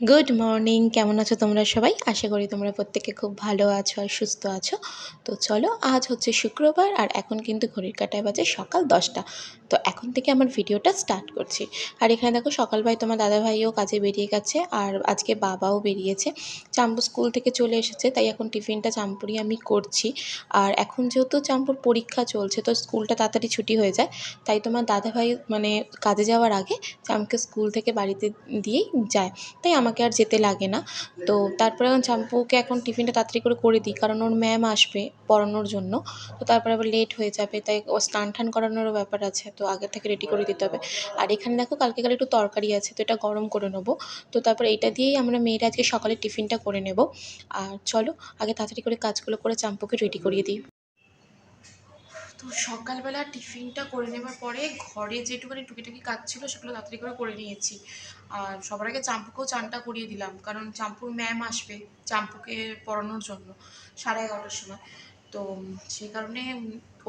Good morning কেমন আছো তোমরা সবাই? আশা করি তোমরা প্রত্যেকে খুব ভালো আছো আর সুস্থ আছো। তো চলো, আজ হচ্ছে শুক্রবার আর এখন কিন্তু ঘড়ির কাটায় বাজে সকাল দশটা। তো এখন থেকে আমার ভিডিওটা স্টার্ট করছি। আর এখানে দেখো, সকালবেলায় তোমার দাদাভাইও কাজে বেরিয়ে গেছে আর আজকে বাবাও বেরিয়েছে। চাম্পু স্কুল থেকে চলে এসেছে, তাই এখন টিফিনটা চাম্পুরই আমি করছি। আর এখন যেহেতু চাম্পুর পরীক্ষা চলছে, তো স্কুলটা তাড়াতাড়ি ছুটি হয়ে যায়, তাই তোমার দাদাভাই মানে কাজে যাওয়ার আগে চাম্পুকে স্কুল থেকে বাড়িতে দিয়েই যায়। তাই আমাকে আর যেতে লাগে না। তো তারপরে এখন চাম্পুকে এখন টিফিনটা তাড়াতাড়ি করে করে দিই, কারণ ওর ম্যাম আসবে পড়ানোর জন্য। তো তারপরে আবার লেট হয়ে যাবে, তাই ও স্নান টান করানোরও ব্যাপার আছে, তো আগে থেকে রেডি করে দিতে হবে। আর এখানে দেখো কালকে কাল একটু তরকারি আছে, তো এটা গরম করে নেব। তো তারপর এটা দিয়েই আমরা মেয়েরা আজকে সকালে টিফিনটা করে নেব। আর চলো, আগে তাড়াতাড়ি করে কাজগুলো করে চাম্পুকে রেডি করিয়ে দিই। তো সকালবেলা টিফিনটা করে নেবার পরে ঘরে যেটুকুনি টুকিটাকি কাজ ছিল সেগুলো তাড়াতাড়ি করে করে নিয়েছি। আর সবার আগে চাম্পুকেও চানটা করিয়ে দিলাম, কারণ চাম্পুর ম্যাম আসবে চাম্পুকে পড়ানোর জন্য সাড়ে এগারোটার সময়। তো সেই কারণে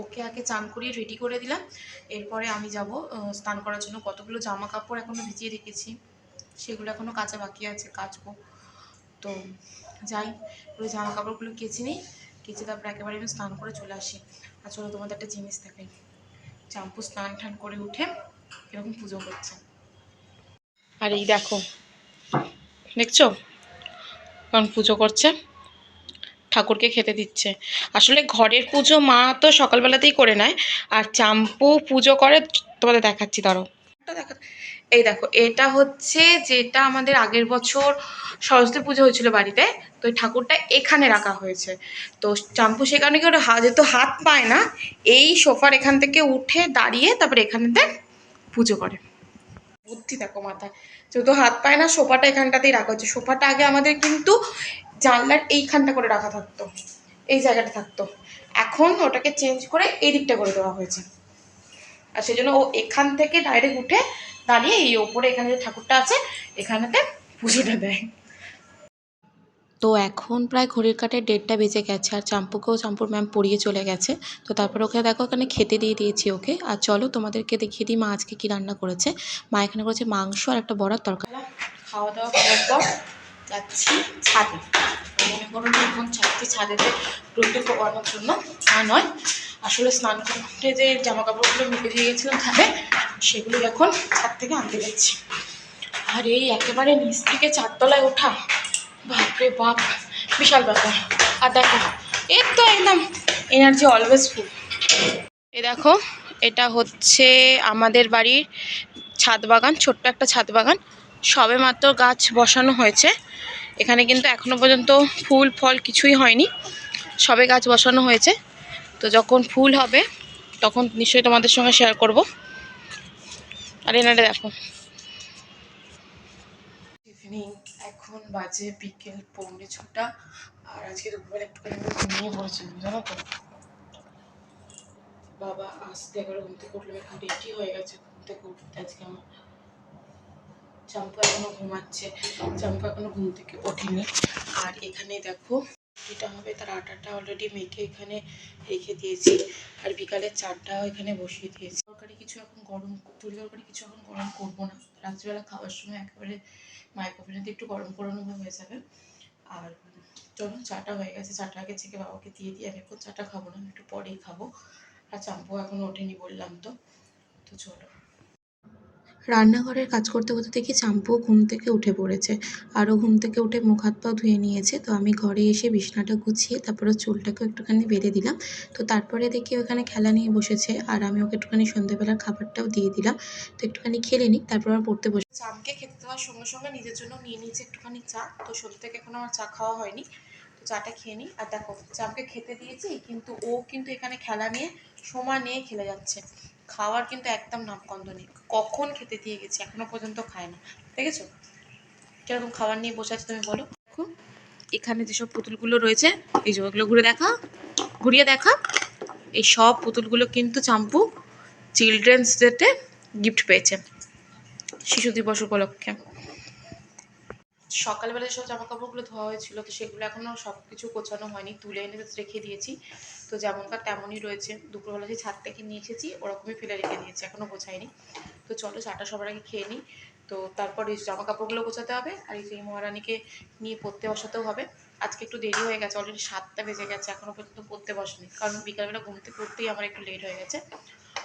ওকে আগে চান করিয়ে রেডি করে দিলাম। এরপরে আমি যাব স্নান করার জন্য কতগুলো জামা কাপড় এখনও ভিজিয়ে রেখেছি, সেগুলো এখনও কাচা বাকি আছে, কাচবো। তো যাই, ওই জামা কাপড়গুলো কেচে নিই। কেচে তারপর একেবারে আমি স্নান করে চলে আসি। আর চলো তোমাদের একটা জিনিস দেখাই। চাম্পু স্নান টান করে উঠে এরকম পুজো করছে। আর এই দেখো, দেখছ? কারণ পুজো করছে। ঠাকুরকে খেতে দিচ্ছে। আসলে ঘরের পুজো মা তো সকালবেলাতেই করে নেয়। আর চাম্পু পুজো করে তোমাদের দেখাচ্ছি দেখা এই দেখো, এটা হচ্ছে যেটা আমাদের আগের বছর সরস্বতী পুজো হয়েছিল বাড়িতে, তো ঠাকুরটা এখানে রাখা হয়েছে। তো চাম্পু সেখানে কি ওটা হাত যেহেতু হাত পায় না, এই সোফার এখান থেকে উঠে দাঁড়িয়ে তারপরে এখানেতে পুজো করে। বুদ্ধি দেখো মাথায়। যেহেতু হাত পায় না, সোফাটা এখানটাতেই রাখা হচ্ছে সোফাটা আগে আমাদের কিন্তু জানলার এইখানটা করে রাখা থাকতো। এই জায়গাটা থাকতো। এখন ওটাকে চেঞ্জ করে এই দিকটা করে দেওয়া হয়েছে। আর সেই জন্য ও এখান থেকে ডাইরেক্ট উঠে দাঁড়িয়ে এই ওপরে এখানে যে ঠাকুরটা আছে এখানেতে পুজোটা দেয় তো এখন প্রায় ঘড়ির কাটে দেড়টা বেজে গেছে আর চাম্পুকেও চাম্পুর ম্যাম পড়িয়ে চলে গেছে। তো তারপর ওকে দেখো এখানে খেতে দিয়ে দিয়েছি ওকে। আর চলো তোমাদেরকে দেখিয়ে দিই মা আজকে কী রান্না করেছে। মা এখানে করেছে মাংস আর একটা বড়ার তরকারি। খাওয়া দাওয়া করার পর যাচ্ছি ছাদে। মনে করুন এখন ছাদটি ছাদেতে রোদে পোয়ানোর জন্য তা নয় আসলে স্নান করতে যে জামা কাপড়গুলো মেপে দিয়ে গেছিলাম ছাদে সেগুলো এখন ছাদ থেকে আনতে যাচ্ছি। আর এই একেবারে নিচ থেকে চারতলায় ওঠা, বাপরে বাপ, বিশাল ব্যাপার। আর দেখো এর তো একদম এনার্জি অলওয়েজ ফুল এ দেখো, এটা হচ্ছে আমাদের বাড়ির ছাদ বাগান, ছোট্ট একটা ছাদ বাগান। সবে মাত্র গাছ বসানো হয়েছে। এখানে কিন্তু এখনও পর্যন্ত ফুল, ফল কিছুই হয়নি। সবে গাছ বসানো হয়েছে। তো যখন ফুল হবে, তখন নিশ্চয়ই তোমাদের সঙ্গে শেয়ার করব। আর এনারে দেখো। এখন বাজে বিকেল পৌনে ছটা। আর আজকে দুপুরবেলা আমি ঘুমিয়ে পড়েছিলাম জানো তো? বাবা আসতে এবার ঘুম থেকে উঠলাম এখন রেডি হয়ে গেছে ঘুম থেকে উঠতে। আজকে আমার চাম্পু এখনও ঘুমাচ্ছে, চাম্পু এখনও ঘুম থেকে ওঠেনি। আর এখানে দেখো এটা হবে তার আটাটা অলরেডি মেখে এখানে রেখে দিয়েছি। আর বিকালের চারটাও এখানে বসিয়ে দিয়েছি। তরকারি কিছু এখন গরম তুলি তরকারি কিছু এখন গরম করব না। রাত্রিবেলা খাওয়ার সময় একেবারে মাইক্রোওভেনেতে একটু গরম করানো হয়ে যাবে। আর চলো, চাটা হয়ে গেছে। চাটা আগে থেকে বাবাকে দিয়ে দিয়ে আমি এখন চাটা খাব না একটু পরেই খাব। আর চাম্পু এখন ওঠেনি বললাম তো। তো চলো। রান্নাঘরের কাজ করতে করতে দেখি চাম্পুও ঘুম থেকে উঠে পড়েছে। আরও ঘুম থেকে উঠে মুখ হাত পাও ধুয়ে নিয়েছে। তো আমি ঘরে এসে বিছনাটা গুছিয়ে তারপরে চুলটাকে একটুখানি বেঁধে দিলাম। তো তারপরে দেখি ওখানে খেলা নিয়ে বসেছে। আর আমি ওকে একটুখানি সন্ধ্যেবেলার খাবারটাও দিয়ে দিলাম। তো একটুখানি খেলে নিই তারপর আর পড়তে বসে। চামকে খেতে দেওয়ার সঙ্গে সঙ্গে নিজের জন্য নিয়ে নিয়েছি একটুখানি চা। তো সত্যি থেকে এখন আমার চা খাওয়া হয়নি। তো চাটা খেয়ে নিই। আর দেখো, চামকে খেতে দিয়েছি, কিন্তু ও কিন্তু এখানে খেলা নিয়ে সময় নিয়ে খেলে যাচ্ছে। খাওয়ার কিন্তু একদম নামগন্ধ নেই। কখন খেতে দিয়ে গেছি, এখনও পর্যন্ত খায় না। দেখেছ? কীরকম খাবার নিয়ে বসে আছে তুমি বলো। দেখো, এখানে যেসব পুতুলগুলো রয়েছে, এই যে ওগুলো ঘুরে দেখা, ঘুরিয়ে দেখা। এই সব পুতুলগুলো কিন্তু চাম্পু চিলড্রেন্স ডেতে গিফট পেয়েছে শিশু দিবস উপলক্ষে। সকালবেলা সব জামা কাপড়গুলো ধোয়া হয়েছিল, তো সেগুলো এখনও সব কিছু গোছানো হয়নি। তুলে এনে রেখে দিয়েছি। তো যেমনকার তেমনই রয়েছে। দুপুরবেলা যে ছাদ থেকে নিয়ে এসেছি, ওরকমই ফেলে রেখে দিয়েছি এখনও গোছাইনি। তো চলো চাটা সবার আগে খেয়ে নিই। তো তারপরে জামা কাপড়গুলো গোছাতে হবে, আর এই মহারানীকে নিয়ে পড়তে বসাতেও হবে। আজকে একটু দেরি হয়ে গেছে অলরেডি সাতটা বেজে গেছে এখনও পর্যন্ত পড়তে বসেনি। কারণ বিকালবেলা ঘুমতে পড়তেই আমার একটু লেট হয়ে গেছে।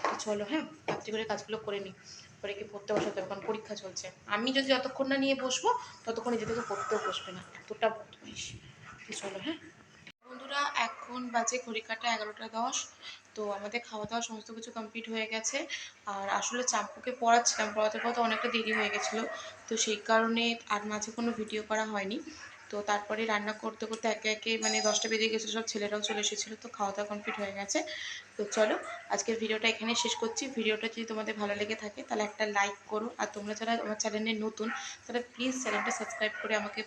তো চলো হ্যাঁ রাত্রি করে কাজগুলো করে নিই। পরে কি পড়তে বসাতে হবে, কারণ পরীক্ষা চলছে। আমি যদি যতক্ষণ না নিয়ে বসবো, ততক্ষণ নিজে থেকে পড়তেও বসবে না। এতটা বদমাইশ। তো চলো হ্যাঁ। বন্ধুরা এখন বাজে ঘড়িকাটা এগারোটা দশ। তো আমাদের খাওয়া দাওয়া সমস্ত কিছু কমপ্লিট হয়ে গেছে। আর আসলে চাম্পুকে পড়াচ্ছিলাম পড়াতে পড়াতে অনেকটা দেরি হয়ে গেছিল। তো সেই কারণে আর মাঝে কোনো ভিডিও করা হয়নি। তো তারপরে রান্না করতে করতে একে একে মানে দশটা বেজে গেছিল, সব ছেলেরাও চলে এসেছিল, তো খাওয়া দাওয়া কমপ্লিট হয়ে গেছে। তো চলো, আজকের ভিডিওটা এখানে শেষ করছি। ভিডিওটা যদি তোমাদের ভালো লেগে থাকে, তাহলে একটা লাইক করো। আর তোমরা যারা আমার চ্যানেলে নতুন, তাহলে প্লিজ চ্যানেলটা সাবস্ক্রাইব করে আমাকে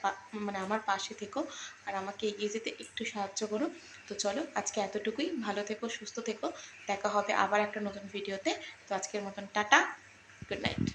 মানে আমার পাশে থেকো। আর আমাকে এগিয়ে যেতে একটু সাহায্য করো। তো চলো, আজকে এতটুকুই। ভালো থেকো, সুস্থ থেকো। দেখা হবে আবার একটা নতুন ভিডিওতে তো। আজকের মতন টাটা গুড নাইট